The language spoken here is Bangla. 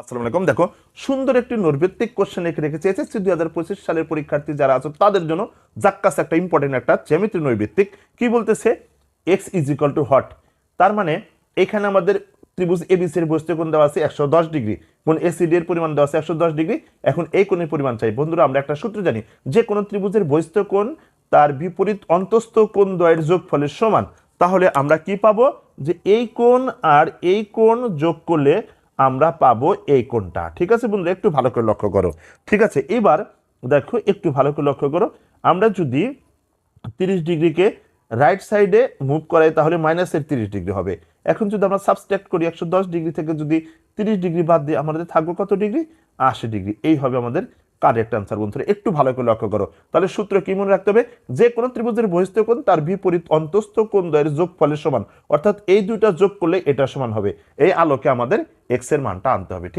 আসসালামু আলাইকুম। দেখো, সুন্দর একটি নৈর্ভিত্তিক কোশ্চেন এখানে রেখেছে এসএসসি দুই হাজার পঁচিশ সালের পরীক্ষার্থী যারা আছে, তাদের জন্য জাক্কাস একটা ইম্পর্টেন্ট একটা জ্যামিতি নৈর্ভিত্তিক কি বলতেছে? X is equal to hot তার মানে এখানে আমাদের ত্রিভুজ এবিসি এর বস্তু দেওয়া আছে একশো দশ ডিগ্রি কোন এসিডি এর পরিমাণ দেওয়া আছে একশো দশ ডিগ্রি, এখন এই কোণের পরিমাণ চাই। বন্ধুরা, আমরা একটা সূত্র জানি, যে কোনো ত্রিভুজের বহিস্থ কোণ তার বিপরীত অন্তস্থ কোণ দ্বয়ের যোগফলের সমান। তাহলে আমরা কি পাবো? যে এই কোণ আর এই কোণ যোগ করলে আমরা পাবো এই কোণটা। ঠিক আছে বন্ধুরা একটু ভালো করে লক্ষ্য করো। ঠিক আছে, এবার দেখো, একটু ভালো করে লক্ষ্য করো। আমরা যদি তিরিশ ডিগ্রিকে রাইট সাইডে মুভ করাই, তাহলে মাইনাসের তিরিশ ডিগ্রি হবে। এখন যদি আমরা সাবস্ট্রাক্ট করি, একশো দশ ডিগ্রি থেকে যদি তিরিশ ডিগ্রি বাদ দিয়ে আমাদের থাকব কত ডিগ্রি? আশি ডিগ্রি। এই হবে আমাদের কারেক্ট আনসার বন্ধুরা। একটু ভালো করে লক্ষ্য করো। তাহলে সূত্র কি মনে রাখতে হবে? যে কোনো ত্রিভুজের বহিস্থ কোণ তার বিপরীত অন্তস্থ কোণ যোগ ফলের সমান। অর্থাৎ এই দুইটা যোগ করলে এটা সমান হবে। এই আলোকে আমাদের এক্সের মানটা আনতে হবে